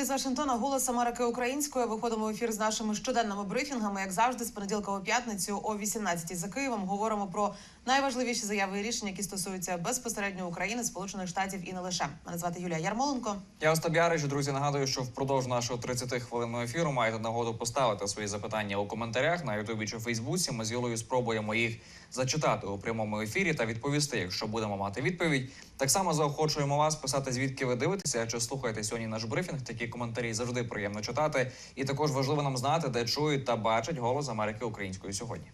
Ефірі з Вашингтона. Голос Америки українською. Виходимо в ефір з нашими щоденними брифінгами. Як завжди, з понеділка по п'ятницю о 18 за Києвом говоримо про найважливіші заяви і рішення, які стосуються безпосередньо України, Сполучених Штатів і не лише. Мене звати Юлія Ярмоленко. Я Остап Ярич. Друзі, нагадую, що впродовж нашого 30 хвилинного ефіру маєте нагоду поставити свої запитання у коментарях на Ютубі чи Фейсбуці. Ми з Юлею спробуємо їх зачитати у прямому ефірі та відповісти, якщо будемо мати відповідь. Так само заохочуємо вас писати, звідки ви дивитеся чи слухаєте сьогодні наш брифінг. Такі коментарі завжди приємно читати. І також важливо нам знати, де чують та бачать голос Америки українською сьогодні.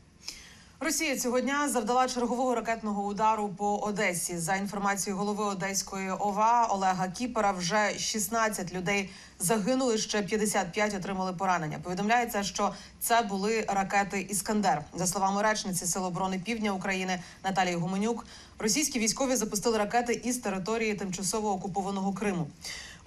Росія цього дня завдала чергового ракетного удару по Одесі. За інформацією голови Одеської ОВА Олега Кіпера, вже 16 людей загинули, ще 55 отримали поранення. Повідомляється, що це були ракети Іскандер. За словами речниці Сил оборони Півдня України Наталії Гуменюк, російські військові запустили ракети із території тимчасово окупованого Криму.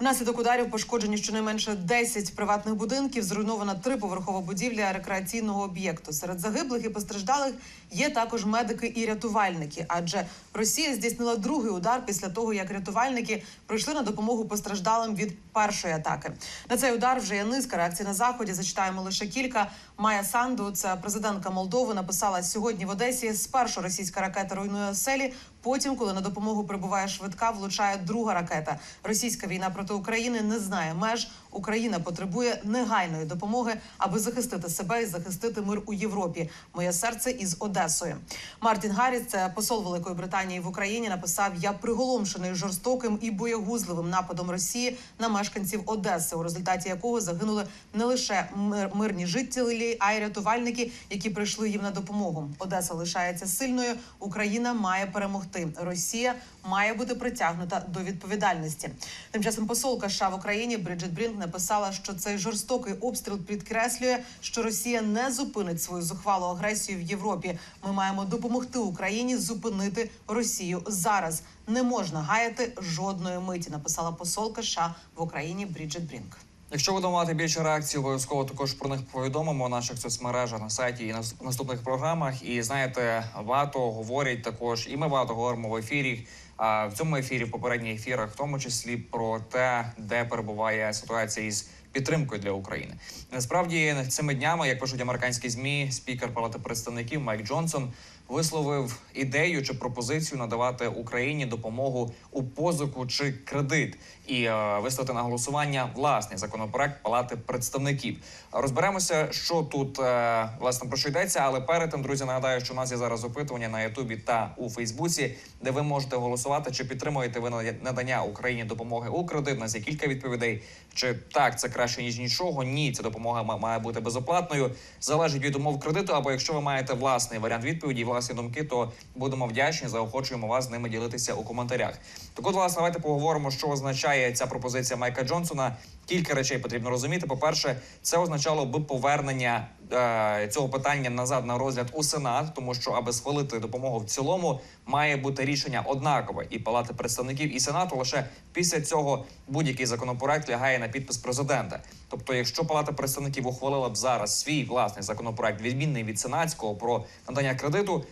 Внаслідок ударів пошкоджені щонайменше 10 приватних будинків. Зруйнована триповерхова будівля рекреаційного об'єкту. Серед загиблих і постраждалих є також медики і рятувальники. Адже Росія здійснила другий удар після того, як рятувальники прийшли на допомогу постраждалим від першої атаки. На цей удар вже є низка реакцій на заході. Зачитаємо лише кілька. Майя Санду, це президентка Молдови, написала сьогодні в Одесі. Спершу російська ракета руйнує оселі. Потім, коли на допомогу прибуває швидка, влучає друга ракета. Російська війна проти України не знає меж. Україна потребує негайної допомоги, аби захистити себе і захистити мир у Європі. Моє серце із Одесою. Мартін Гарріс, це посол Великої Британії в Україні, написав: Я приголомшений жорстоким і боягузливим нападом Росії на мешканців Одеси, у результаті якого загинули не лише мир, мирні жителі, а й рятувальники, які прийшли їм на допомогу. Одеса лишається сильною. Україна має перемогти. Росія має бути притягнута до відповідальності. Тим часом посолка США в Україні Бриджит Брінк написала, що цей жорстокий обстріл підкреслює, що Росія не зупинить свою зухвалу агресію в Європі. Ми маємо допомогти Україні зупинити Росію зараз. Не можна гаяти жодної миті. Написала посолка США в Україні Бріджит Брінк. Якщо будемо мати більше реакцій, обов'язково також про них повідомимо у наших соцмережах на сайті і на наступних програмах. І знаєте, багато говорять також, і ми багато говоримо в ефірі. А в цьому ефірі, в попередніх ефірах, в тому числі про те, де перебуває ситуація із підтримкою для України. Насправді цими днями, як пишуть американські змі, спікер Палати представників Майк Джонсон висловив ідею чи пропозицію надавати Україні допомогу у позику чи кредит і е, виставити на голосування власний законопроект Палати представників. Розберемося, що тут е, власне про що йдеться. Але перед тим, друзі, нагадаю, що у нас є зараз опитування на Ютубі та у Фейсбуці, де ви можете голосувати, чи підтримуєте ви надання Україні допомоги у кредит. У нас є кілька відповідей. Чи так це краще ніж нічого? Ні, ця допомога має бути безоплатною. Залежить від умов кредиту. Або якщо ви маєте власний варіант відповіді, власні думки, то будемо вдячні. Заохочуємо вас з ними ділитися у коментарях. Так от, власне, давайте поговоримо, що означає ця пропозиція Майка Джонсона. Кілька речей потрібно розуміти. По перше, це означало би повернення е, цього питання назад на розгляд у Сенат, тому що аби схвалити допомогу в цілому, має бути рішення однакове і Палати представників і Сенату. Лише після цього будь-який законопроект лягає на підпис президента. Тобто, якщо Палата представників ухвалила б зараз свій власний законопроект, відмінний від сенатського про надання кредиту,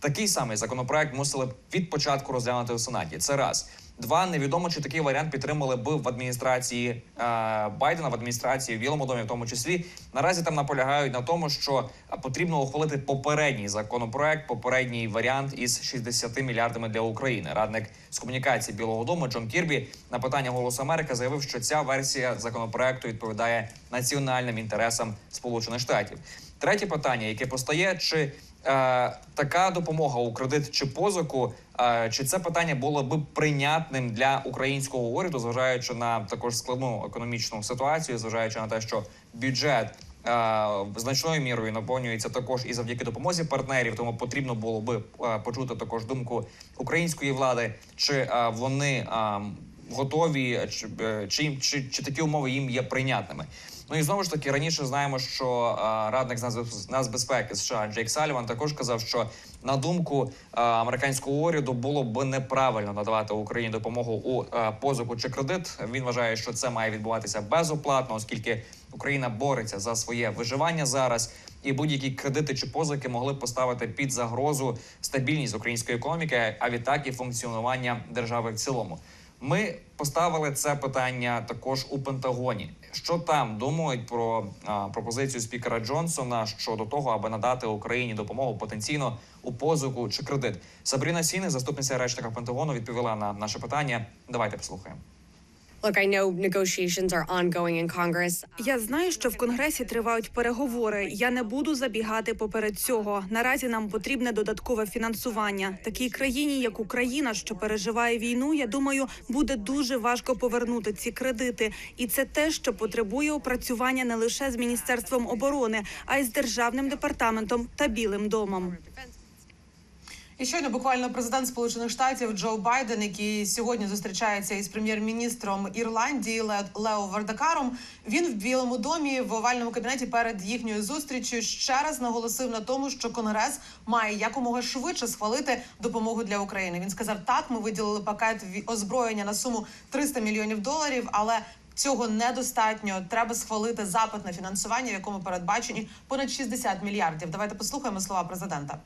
такий самий законопроект мусили б від початку розглянути у сенаті. Це раз. Два невідомо, чи такий варіант підтримали б в адміністрації е, Байдена, в адміністрації в Білому домі, в тому числі. Наразі там наполягають на тому, що потрібно ухвалити попередній законопроект, попередній варіант із 60 мільярдами для України. Радник з комунікації Білого Дому Джон Кірбі на питання Голосу Америки заявив, що ця версія законопроекту відповідає національним інтересам Сполучених Штатів. Третє питання, яке постає, чи така допомога у кредит чи позику, е, чи це питання було б прийнятним для українського уряду, зважаючи на також складну економічну ситуацію, зважаючи на те, що бюджет. е, Значною мірою наповнюється також і завдяки допомозі партнерів, тому потрібно було би е, почути також думку української влади, чи е, вони е, готові, чи, е, чи, чи, чи такі умови їм є прийнятними. Ну і знову ж таки раніше знаємо, що радник з нацбезпеки США Джейк Саліван також казав, що на думку американського уряду було б неправильно надавати Україні допомогу у позику чи кредит. Він вважає, що це має відбуватися безоплатно, оскільки Україна бореться за своє виживання зараз. І будь-які кредити чи позики могли поставити під загрозу стабільність української економіки, а відтак і функціонування держави в цілому. Ми поставили це питання також у Пентагоні. Що там думають про а, пропозицію спікера Джонсона щодо того, аби надати Україні допомогу потенційно у позику чи кредит? Сабріна Сіни, заступниця речника Пентагону, відповіла на наше питання. Давайте послухаємо. Я знаю, що в конгресі тривають переговори. Я не буду забігати поперед цього. Наразі нам потрібне додаткове фінансування. Такій країні, як Україна, що переживає війну, я думаю, буде дуже важко повернути ці кредити. І це те, що потребує опрацювання не лише з міністерством оборони, а й з державним департаментом та Білим домом. І щойно буквально президент Сполучених Штатів Джо Байден, який сьогодні зустрічається із прем'єр-міністром Ірландії Лео Вардакаром. Він в Білому домі в овальному кабінеті перед їхньою зустрічю ще раз наголосив на тому, що Конгрес має якомога швидше схвалити допомогу для України. Він сказав: так, ми виділили пакет озброєння на суму 300 мільйонів доларів, але Цього недостатньо. Треба схвалити запит на фінансування, в якому передбачені понад 60 мільярдів. Давайте послухаємо слова президента.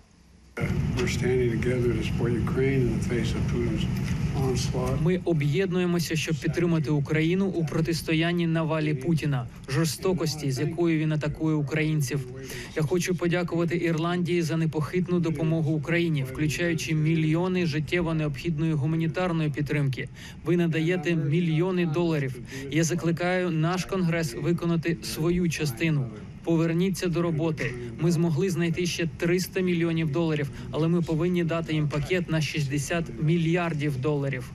Ми об'єднуємося, щоб підтримати Україну у протистоянні навалі Путіна, жорстокості, з якою він атакує українців. Я хочу подякувати Ірландії за непохитну допомогу Україні, включаючи мільйони життєво необхідної гуманітарної підтримки. Ви надаєте мільйони доларів. Я закликаю наш конгрес виконати свою частину. Поверніться до роботи. Ми змогли знайти ще 300 мільйонів доларів, але ми повинні дати їм пакет на 60 мільярдів доларів.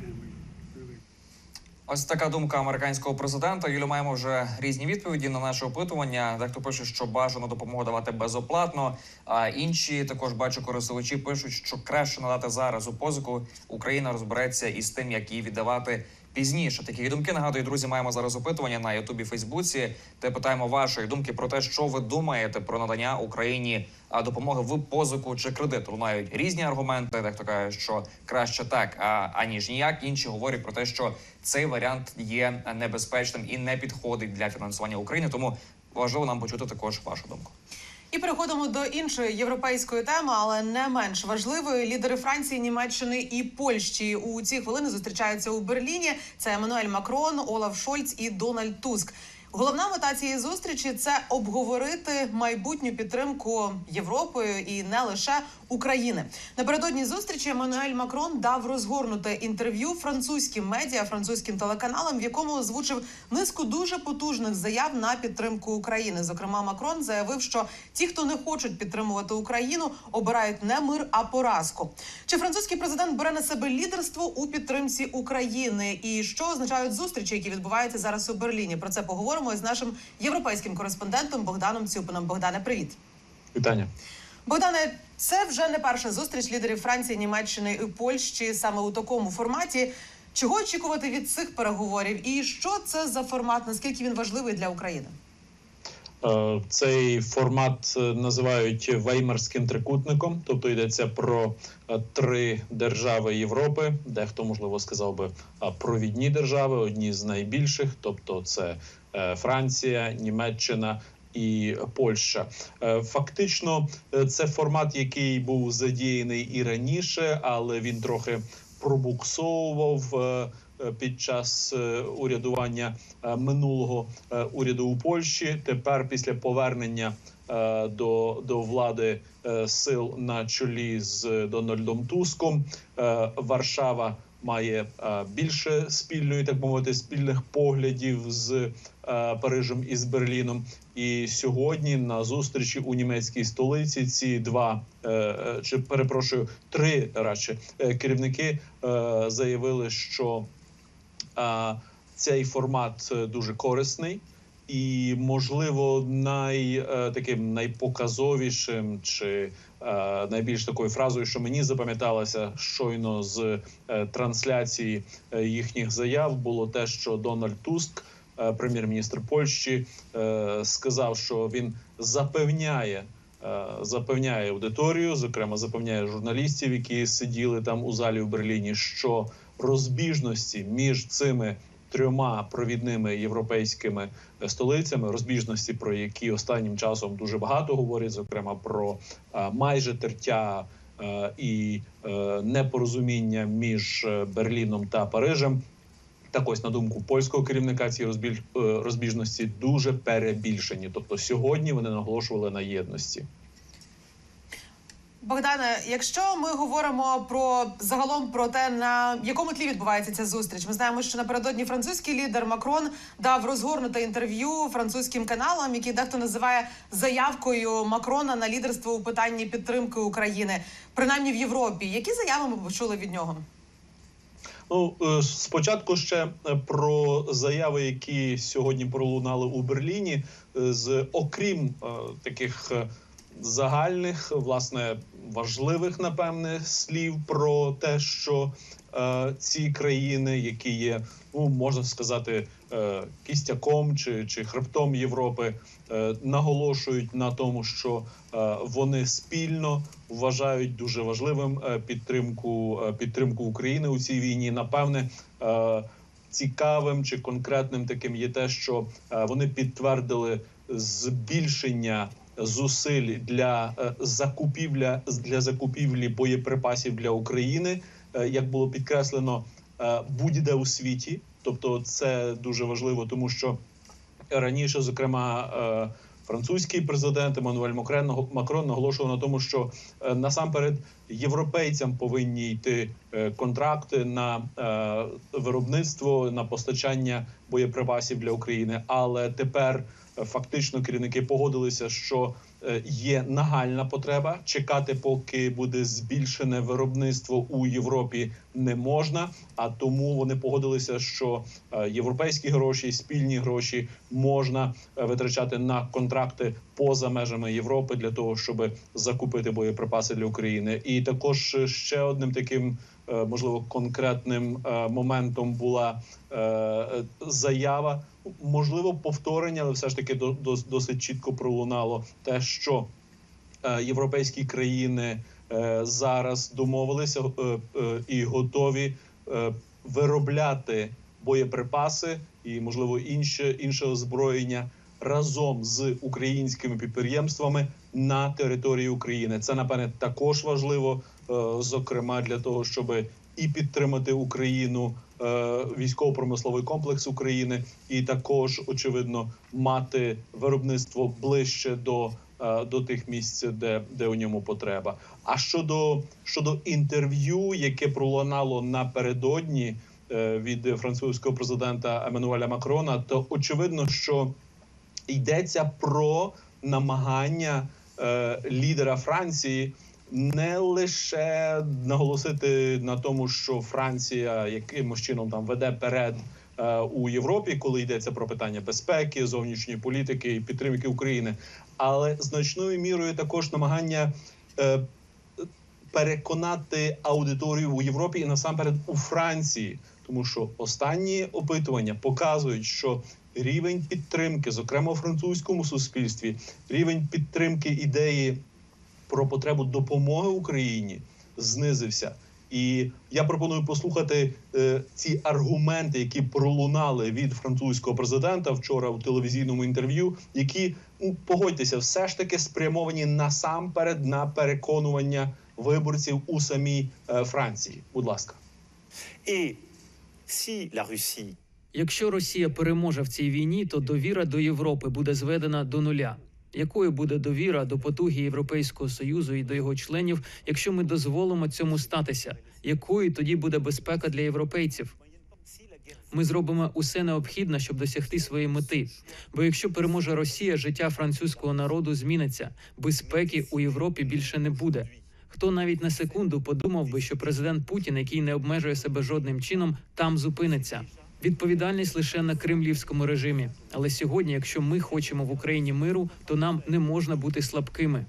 Ось така думка американського президента. Юлю маємо вже різні відповіді на наше опитування. Дехто пише, що бажано допомогу давати безоплатно. А інші також бачу користувачі пишуть, що краще надати зараз у позику. Україна розбереться із тим, як її віддавати пізніше. Такі думки нагадую, друзі. Маємо зараз опитування на Ютубі Фейсбуці, де питаємо вашої думки про те, що ви думаєте про надання Україні допомоги в позику чи кредит. Лунають різні аргументи. Дехто каже, що краще так, а аніж ніяк. Інші говорять про те, що цей варіант є небезпечним і не підходить для фінансування України. Тому важливо нам почути також вашу думку. І переходимо до іншої європейської теми, але не менш важливої. Лідери Франції, Німеччини і Польщі у ці хвилини зустрічаються у Берліні. Це Еммануель Макрон, Олаф Шольц і Дональд Туск. Головна мета цієї зустрічі це обговорити майбутню підтримку Європою і не лише України. Напередодні зустрічі Еммануель Макрон дав розгорнуте інтерв'ю французьким медіа, французьким телеканалам, в якому озвучив низку дуже потужних заяв на підтримку України. Зокрема, Макрон заявив, що ті, хто не хочуть підтримувати Україну, обирають не мир, а поразку. Чи французький президент бере на себе лідерство у підтримці України? І що означають зустрічі, які відбуваються зараз у Берліні? Про це поговоримо з нашим європейським кореспондентом Богданом Цюпином. Богдане, привіт. Вітання. Богдане, це вже не перша зустріч лідерів Франції, Німеччини і Польщі саме у такому форматі. Чого очікувати від цих переговорів? І що це за формат? Наскільки він важливий для України? Е, Цей формат е, називають веймарським трикутником, тобто йдеться про е, три держави Європи, дехто можливо сказав би провідні держави, одні з найбільших, тобто це Франція, Німеччина. І Польща Е, фактично е, це формат, який був задіяний і раніше, але він трохи пробуксовував е, е, під час е, урядування е, минулого е, уряду у Польщі. Тепер, після повернення е, до, до влади е, сил на чолі з Дональдом Туском, е, Варшава має е, більше спільної, так мовити, спільних поглядів з е, Парижем і з Берліном. І сьогодні на зустрічі у німецькій столиці ці два е, чи перепрошую три радше керівники заявили, що цей формат дуже корисний. І, можливо, най таким найпоказовішим чи найбільш такою фразою, що мені запам'яталося щойно з е, трансляції е, їхніх заяв, було те, що Дональд Туск, е, прем'єр-міністр Польщі, е, сказав, що він запевняє. е, Запевняє аудиторію, зокрема запевняє журналістів, які сиділи там у залі в Берліні, що розбіжності між цими трьома провідними європейськими е, столицями, розбіжності, про які останнім часом дуже багато говорять, зокрема про е, майже тертя е, і непорозуміння між Берліном та Парижем. Так ось на думку польського керівника ці розбіж, розбіжності дуже перебільшені. Тобто сьогодні вони наголошували на єдності. Богдане, якщо ми говоримо про загалом про те, на якому тлі відбувається ця зустріч, ми знаємо, що напередодні французький лідер Макрон дав розгорнуте інтерв'ю французьким каналам, які дехто називає заявкою Макрона на лідерство у питанні підтримки України, принаймні в Європі. Які заяви ми почули від нього? Ну е, спочатку ще е, про заяви, які сьогодні пролунали у Берліні, е, з окрім таких загальних, власне, важливих, напевне, слів про те, що е, ці країни, які є, ну можна сказати, е, кістяком чи, чи хребтом Європи, е, наголошують на тому, що е, вони спільно вважають дуже важливим е, підтримку е, підтримку України у цій війні. Напевне, е, цікавим чи конкретним таким є те, що е, вони підтвердили збільшення зусиль для е, закупівля для закупівлі боєприпасів для України, е, як було підкреслено, е, будь-де у світі. Тобто, це дуже важливо, тому що раніше, зокрема, французький президент Еммануель Макрон наголошував на тому, що е, насамперед європейцям повинні йти е, контракти на е, виробництво на постачання боєприпасів для України. Але тепер фактично керівники погодилися, що є нагальна потреба чекати, поки буде збільшене виробництво у Європі, не можна. А тому вони погодилися, що е, європейські гроші, спільні гроші можна е, витрачати на контракти поза межами Європи для того, щоб закупити боєприпаси для України. І також е, ще одним таким. е, Можливо, конкретним е, моментом була е, е, заява, можливо, повторення, але все ж таки до, дос- досить чітко пролунало те, що е, європейські країни е, зараз домовилися е, і готові виробляти боєприпаси і, можливо, інше інше озброєння разом з українськими підприємствами на території України. Це напевне також важливо, зокрема для того, щоб і підтримати Україну, військово-промисловий комплекс України, і також очевидно мати виробництво ближче до, е, до тих місць, де, де у ньому потреба. А щодо щодо інтерв'ю, яке пролунало напередодні е, від французького президента Еммануеля Макрона, то очевидно, що йдеться про намагання е, лідера Франції не лише наголосити на тому, що Франція якимось чином там веде перед е, у Європі, коли йдеться про питання безпеки, зовнішньої політики і підтримки України, але значною мірою також намагання. Е, Переконати аудиторію у Європі і насамперед у Франції, тому що останні опитування показують, що рівень підтримки, зокрема у французькому суспільстві, рівень підтримки ідеї про потребу допомоги Україні знизився. І я пропоную послухати е, ці аргументи, які пролунали від французького президента вчора у телевізійному інтерв'ю, які ну, погодьтеся, все ж таки спрямовані насамперед на переконування виборців у самій е, Франції. Будь ласка. Et si la Russie Якщо Росія переможе в цій війні, то довіра до Європи буде зведена до нуля. Якою буде довіра до потуги Європейського союзу і до його членів, якщо ми дозволимо цьому статися? Якою тоді буде безпека для європейців? Ми зробимо усе необхідне, щоб досягти своєї мети. Бо якщо переможе Росія, життя французького народу зміниться. Безпеки у Європі більше не буде. Хто навіть на секунду подумав би, що президент Путін, який не обмежує себе жодним чином, там зупиниться. Відповідальність лише на кремлівському режимі. Але сьогодні, якщо ми хочемо в Україні миру, то нам не можна бути слабкими.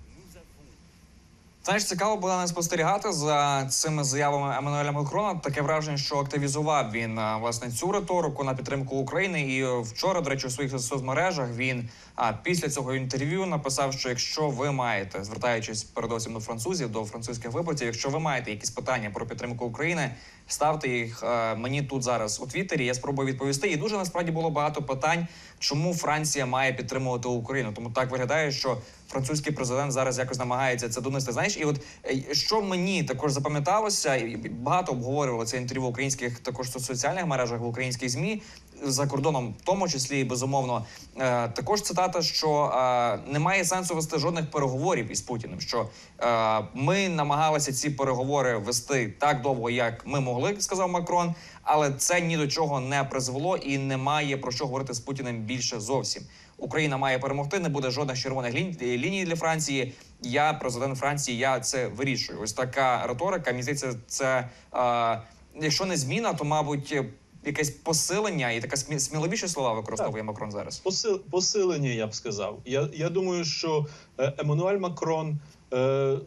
Знаєш, цікаво було не спостерігати за цими заявами Еммануеля Макрона. Таке враження, що активізував він власне цю риторику на підтримку України. І вчора, до речі, у своїх соцмережах він а після цього інтерв'ю написав, що якщо ви маєте, звертаючись передовсім до французів, до французьких виборців, якщо ви маєте якісь питання про підтримку України, ставте їх е, мені тут зараз у Твіттері. Я спробую відповісти. І дуже насправді було багато питань, чому Франція має підтримувати Україну. Тому так виглядає, що французький президент зараз якось намагається це донести. Знаєш, і от е, що мені також запам'яталося, і багато обговорювали це інтерв'ю в українських також соціальних мережах в українських змі за кордоном, в тому числі і безумовно. Е, також цитата, що е, немає сенсу вести жодних переговорів із Путіним. Що е, ми намагалися ці переговори вести так довго, як ми могли, сказав Макрон. Але це ні до чого не призвело і немає про що говорити з Путіним більше зовсім. Україна має перемогти, не буде жодних червоних ліній, ліній для Франції. Я президент Франції, я це вирішую. Ось така риторика. Мені здається, це е, якщо не зміна, то мабуть якесь посилення і смі- сміливіші слова використовує Макрон зараз. Посил, посилення, я б сказав. Я, я думаю, що е, Еммануель Макрон е,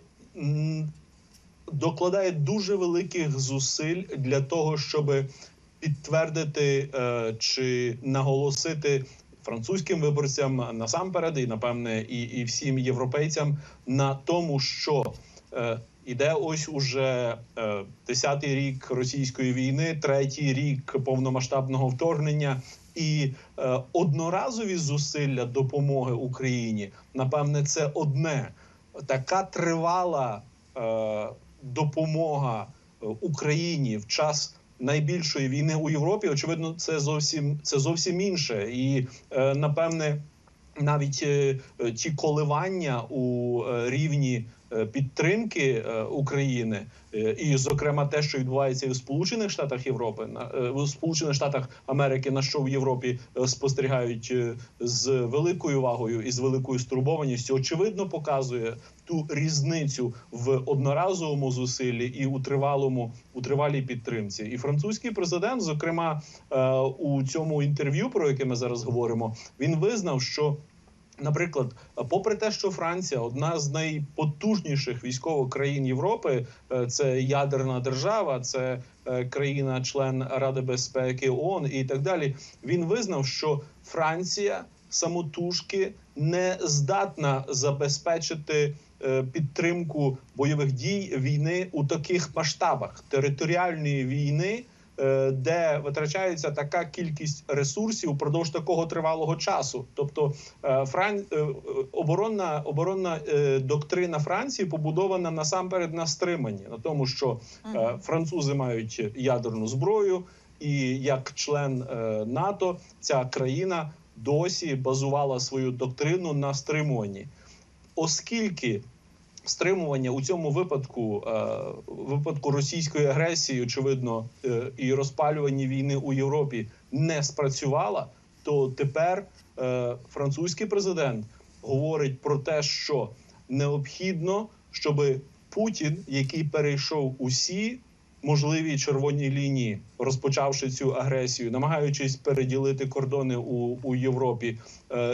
докладає дуже великих зусиль для того, щоб підтвердити е, чи наголосити французьким виборцям насамперед, і напевне, і, і всім європейцям на тому, що е, іде ось уже е, десятий рік російської війни, третій рік повномасштабного вторгнення. І е, одноразові зусилля допомоги Україні, напевне, це одне. Така тривала е, допомога е, Україні в час найбільшої війни у Європі. Очевидно, це зовсім це зовсім інше. І е, напевне, навіть е, ті коливання у е, рівні підтримки е, України, е, і, зокрема, те, що відбувається і в Сполучених Штатах Європи, е, в Сполучених Штатах Америки, на що в Європі е, спостерігають е, з великою увагою і з великою стурбованістю, очевидно показує ту різницю в одноразовому зусиллі і у тривалому у тривалій підтримці. І французький президент, зокрема, е, у цьому інтерв'ю, про яке ми зараз говоримо, він визнав, що Наприклад, попри те, що Франція одна з найпотужніших військових країн Європи, е, це ядерна держава, це е, країна-член Ради безпеки ООН і так далі. Він визнав, що Франція самотужки не здатна забезпечити е, підтримку бойових дій війни у таких масштабах територіальної війни де витрачається така кількість ресурсів упродовж такого тривалого часу. Тобто е, Фран... е, е, оборонна оборонна е, доктрина Франції побудована насамперед на стриманні, на тому, що е, французи мають ядерну зброю, і як член е, НАТО ця країна досі базувала свою доктрину на стримуванні, оскільки стримування у цьому випадку, е, випадку російської агресії, очевидно, е, і розпалювання війни у Європі не спрацювала, то тепер е, французький президент говорить про те, що необхідно, щоб Путін, який перейшов усі можливі червоні лінії, розпочавши цю агресію, намагаючись переділити кордони у, у Європі,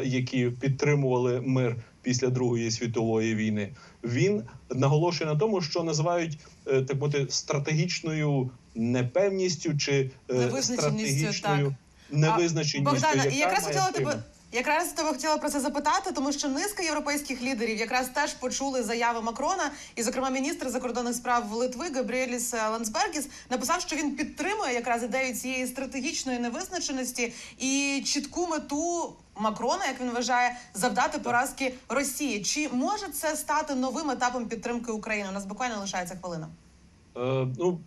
які підтримували мир після Другої світової війни. Він наголошує на тому, що називають е, так мовити стратегічною непевністю чи е, Невизначеністю, стратегічною невизначеністю. Богдана, яка і якраз хотіла тебе. Якраз тебе хотіла про це запитати, тому що низка європейських лідерів якраз теж почули заяви Макрона, і, зокрема, міністр закордонних справ Литви Габріеліс Лансбергіс написав, що він підтримує якраз ідею цієї стратегічної невизначеності і чітку мету Макрона, як він вважає, завдати поразки Росії. Чи може це стати новим етапом підтримки України? У нас буквально лишається хвилина. Е, ну,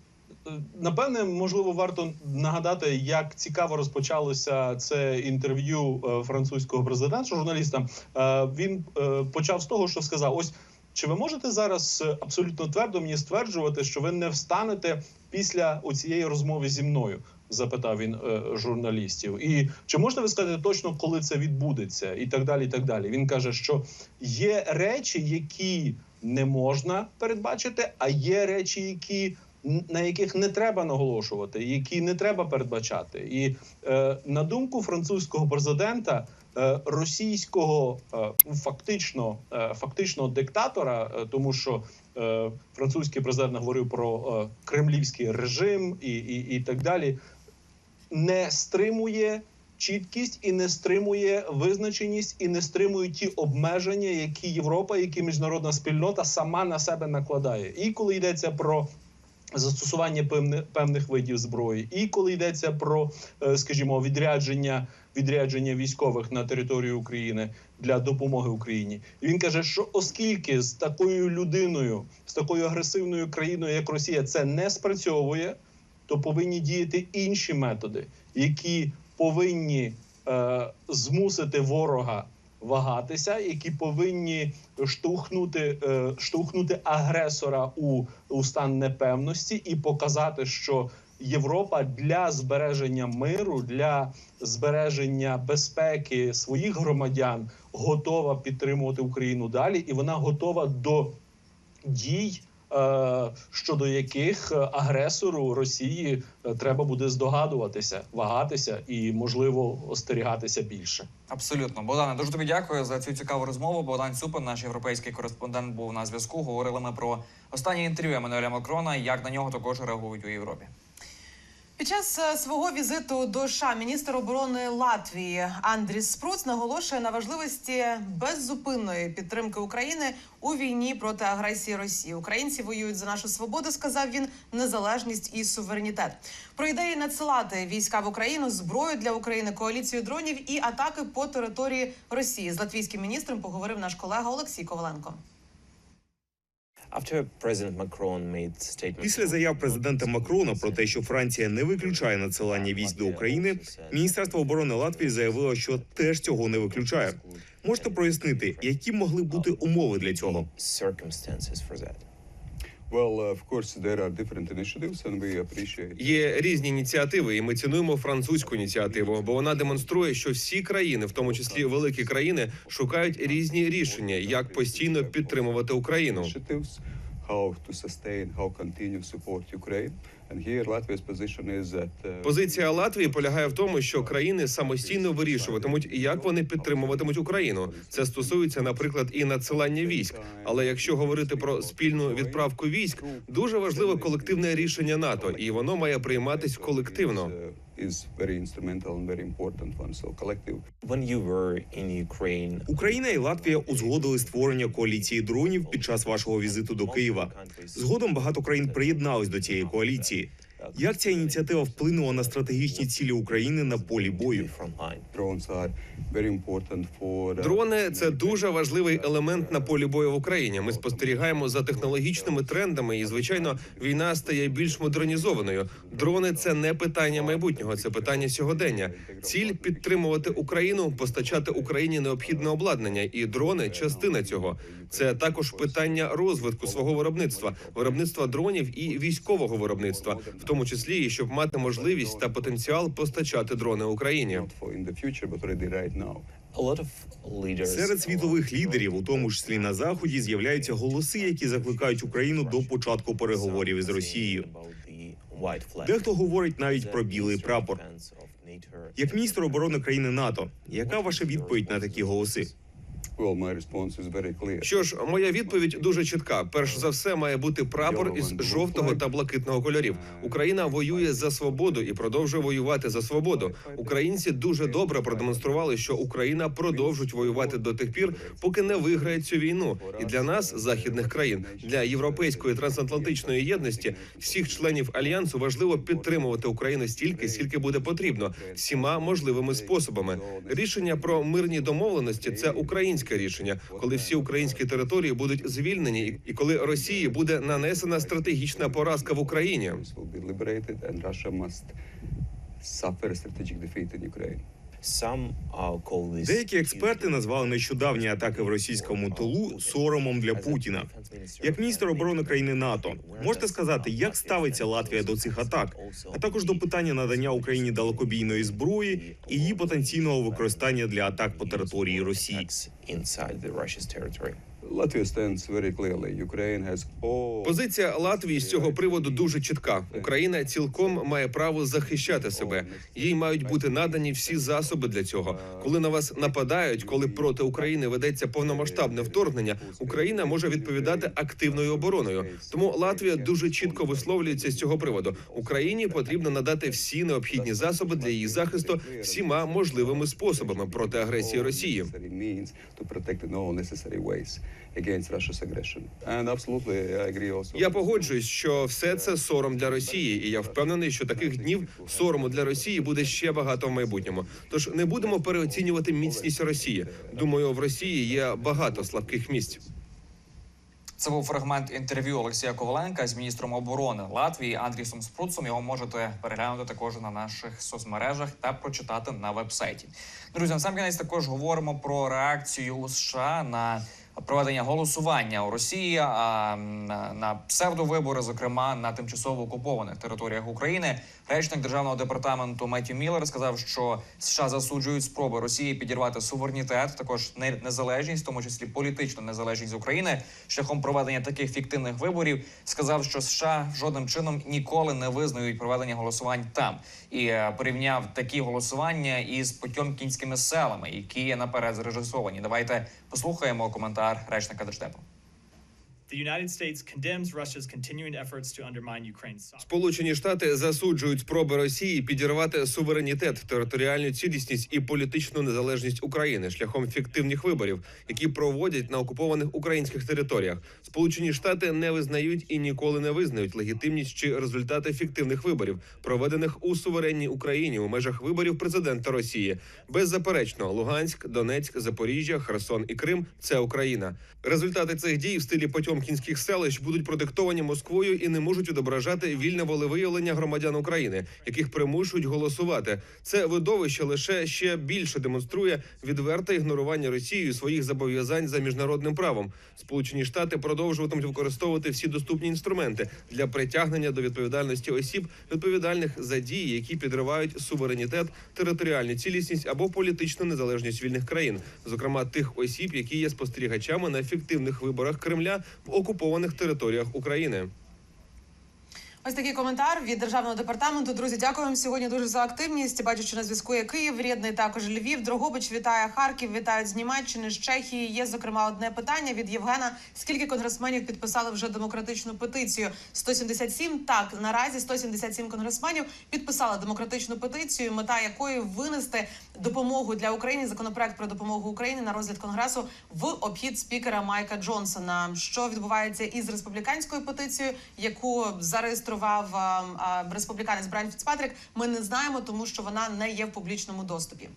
напевне, можливо, варто нагадати, як цікаво розпочалося це інтерв'ю е, французького президента журналістам. Е, він е, почав з того, що сказав: ось. Чи ви можете зараз абсолютно твердо мені стверджувати, що ви не встанете після оцієї розмови зі мною? запитав він журналістів. І чи можете ви сказати точно, коли це відбудеться, і так далі. І так далі. Він каже, що є речі, які не можна передбачити, а є речі, які на яких не треба наголошувати, які не треба передбачати. І е, на думку французького президента, е, російського е, фактично е, фактично диктатора, тому що французький президент говорив про кремлівський режим і, і, і так далі, не стримує. Чіткість і не стримує визначеність, і не стримує ті обмеження, які Європа, які міжнародна спільнота сама на себе накладає. І коли йдеться про застосування певних певних видів зброї, і коли йдеться про, е, скажімо, відрядження відрядження військових на територію України для допомоги Україні. Він каже, що оскільки з такою людиною, з такою агресивною країною, як Росія, це не спрацьовує, то повинні діяти інші методи, які повинні е, змусити ворога вагатися, які повинні штовхнути, е, штовхнути агресора у, у стан непевності і показати, що Європа для збереження миру, для збереження безпеки своїх громадян готова підтримувати Україну далі, і вона готова до дій. Е, Щодо яких е, агресору Росії е, треба буде здогадуватися, вагатися і можливо остерігатися більше. Абсолютно, Богдане, дуже тобі дякую за цю цікаву розмову. Богдан Цюпин, наш європейський кореспондент, був на зв'язку. Говорили ми про останнє інтерв'ю Еммануеля Макрона, як на нього також реагують у Європі. Під час е, свого візиту до США міністр оборони Латвії Андріс Спруц наголошує на важливості беззупинної підтримки України у війні проти агресії Росії. Українці воюють за нашу свободу, сказав він, незалежність і суверенітет. Про ідеї надсилати війська в Україну, зброю для України, коаліцію дронів і атаки по території Росії з латвійським міністром поговорив наш колега Олексій Коваленко. Після заяв президента Макрона про те, що Франція не виключає надсилання військ до України, Міністерство оборони Латвії заявило, що теж цього не виключає. Можете прояснити, які могли бути умови для цього? Є різні ініціативи, і ми цінуємо французьку ініціативу, бо вона демонструє, що всі країни, в тому числі великі країни, шукають різні рішення, як постійно підтримувати Україну. How to sustain, how uh, Позиція Латвії полягає в тому, що країни самостійно вирішуватимуть, як вони підтримуватимуть Україну. Це стосується, наприклад, і надсилання військ. Але якщо говорити про спільну відправку військ, дуже важливе колективне рішення НАТО, і воно має прийматись колективно. Is very instrumental and very important one. So collective When you were in Ukraine, Україна і Латвія узгодили створення коаліції дронів під час вашого візиту до Києва. Згодом багато країн приєднались до цієї коаліції. Як ця ініціатива вплинула на стратегічні цілі України на полі бою? Дрони це дуже важливий елемент на полі бою в Україні. Ми спостерігаємо за технологічними трендами, і звичайно, війна стає більш модернізованою. Дрони це не питання майбутнього, це питання сьогодення. Ціль підтримувати Україну, постачати Україні необхідне обладнання, і дрони частина цього. Це також питання розвитку свого виробництва, виробництва дронів і військового виробництва, в тому числі і щоб мати можливість та потенціал постачати дрони Україні. Серед світових лідерів, у тому числі на заході, з'являються голоси, які закликають Україну до початку переговорів із Росією. Дехто говорить навіть про білий прапор. Як міністр оборони країни НАТО, яка ваша відповідь на такі голоси? Well, my response is very clear. Що ж, моя відповідь дуже чітка. Перш за все, має бути прапор із жовтого та блакитного кольорів. Україна воює за свободу і продовжує воювати за свободу. Українці дуже добре продемонстрували, що Україна продовжить воювати до тих пір, поки не виграє цю війну. І для нас, західних країн, для європейської трансатлантичної єдності, всіх членів альянсу важливо підтримувати Україну стільки, скільки буде потрібно, всіма можливими способами. Рішення про мирні домовленості це українське рішення, коли всі українські території будуть звільнені, і- коли Росії буде нанесена стратегічна поразка в Україні. will be liberated and Деякі експерти назвали нещодавні атаки в російському тилу соромом для Путіна. Як міністр оборони країни НАТО, можете сказати, як ставиться Латвія до цих атак, а також до питання надання Україні далекобійної зброї і її потенційного використання для атак по території Росії. Позиція Латвії з цього приводу дуже чітка. Україна цілком має право захищати себе. Їй мають бути надані всі засоби для цього. Коли на вас нападають, коли проти України ведеться повномасштабне вторгнення, Україна може відповідати активною обороною. Тому Латвія дуже чітко висловлюється з цього приводу. Україні потрібно надати всі необхідні засоби для її захисту всіма можливими способами проти агресії Росії. Against Russia's aggression. And absolutely, I agree also. Я погоджуюсь, що все це сором для Росії, і я впевнений, що таких днів сорому для Росії буде ще багато в майбутньому. Тож не будемо переоцінювати міцність Росії. Думаю, в Росії є багато слабких місць. Це був фрагмент інтерв'ю Олексія Коваленка з міністром оборони Латвії Андрісом Спруцом. Його можете переглянути також на наших соцмережах та прочитати на вебсайті. Друзі, на сам кінець також говоримо про реакцію у США на проведення голосування у Росії на псевдовибори, зокрема на тимчасово окупованих територіях України. Речник державного департаменту Меттю Міллер сказав, що США засуджують спроби Росії підірвати суверенітет, також незалежність, в тому числі політичну незалежність України, шляхом проведення таких фіктивних виборів. Сказав, що США жодним чином ніколи не визнають проведення голосувань там, і е, порівняв такі голосування із потьомкінськими селами, які є наперед зрежисовані. Давайте послухаємо коментар речника держдепу. Сполучені Штати засуджують спроби Росії підірвати суверенітет, територіальну цілісність і політичну незалежність України шляхом фіктивних виборів, які проводять на окупованих українських територіях. Сполучені Штати не визнають і ніколи не визнають легітимність чи результати фіктивних виборів, проведених у суверенній Україні у межах виборів президента Росії. Беззаперечно, Луганськ, Донецьк, Запоріжжя, Херсон і Крим це Україна. Результати цих дій в стилі потьомкінських селищ будуть продиктовані Москвою і не можуть відображати вільне волевиявлення громадян України, яких примушують голосувати. Це видовище лише ще більше демонструє відверте ігнорування Росією своїх зобов'язань за міжнародним правом. Сполучені Штати продовжуватимуть використовувати всі доступні інструменти для притягнення до відповідальності осіб, відповідальних за дії, які підривають суверенітет, територіальну цілісність або політичну незалежність вільних країн, зокрема тих осіб, які є спостерігачами на фіктивних виборах Кремля окупованих територіях України. Ось такий коментар від державного департаменту. Друзі, дякую вам сьогодні дуже за активність. Бачу, що на зв'язку є Київ, Рідний, також Львів. Дрогобич вітає Харків, вітають з Німеччини, з Чехії. Є зокрема одне питання від Євгена: скільки конгресменів підписали вже демократичну петицію? 177? Так, наразі 177 конгресменів підписали демократичну петицію, мета якої винести допомогу для України. Законопроект про допомогу Україні на розгляд конгресу в обхід спікера Майка Джонсона. Що відбувається із республіканською петицією, яку зареєстрував а, а, республіканець Брайан Фіцпатрік, ми не знаємо, тому що вона не є в публічному доступі.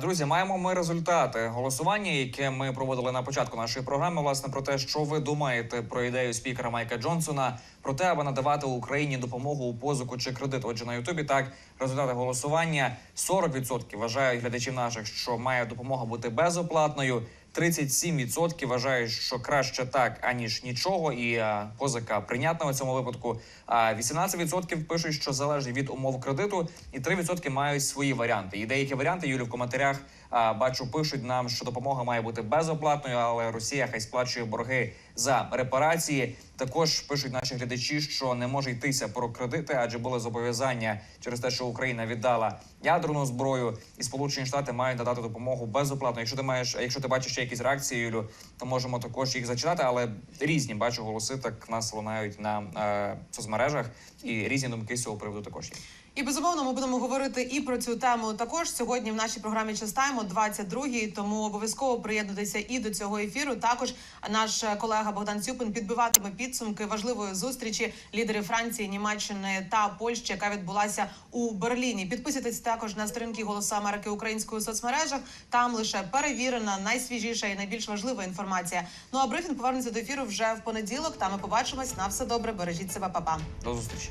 Друзі, маємо ми результати голосування, яке ми проводили на початку нашої програми. Власне про те, що ви думаєте про ідею спікера Майка Джонсона, про те, аби надавати Україні допомогу у позику чи кредит. Отже, на Ютубі так результати голосування 40% вважають глядачів наших, що має допомога бути безоплатною. 37% вважають, що краще так аніж нічого, і а, позика прийнятна у цьому випадку. А 18% пишуть, що залежить від умов кредиту, і 3% мають свої варіанти. І деякі варіанти Юлі в коментарях бачу, пишуть нам, що допомога має бути безоплатною, але Росія хай сплачує борги за репарації. Також пишуть наші глядачі, що не може йтися про кредити, адже були зобов'язання через те, що Україна віддала ядерну зброю, і Сполучені Штати мають надати допомогу безоплатно. Якщо ти маєш, якщо ти бачиш ще якісь реакції, Юлю, то можемо також їх зачитати. Але різні бачу голоси так нас лунають на е, соцмережах, і різні думки з цього приводу також є. І безумовно ми будемо говорити і про цю тему також сьогодні в нашій програмі Частаймо 22-й, Тому обов'язково приєднуйтеся і до цього ефіру. Також наш колега Богдан Цюпин підбиватиме підсумки важливої зустрічі лідерів Франції, Німеччини та Польщі, яка відбулася у Берліні. Підписуйтесь також на сторінки Голосу Америки української соцмережах. Там лише перевірена, найсвіжіша і найбільш важлива інформація. Ну а брифінг повернеться до ефіру вже в понеділок. Та ми побачимось. На все добре. Бережіть себе, Па-па. До зустрічі.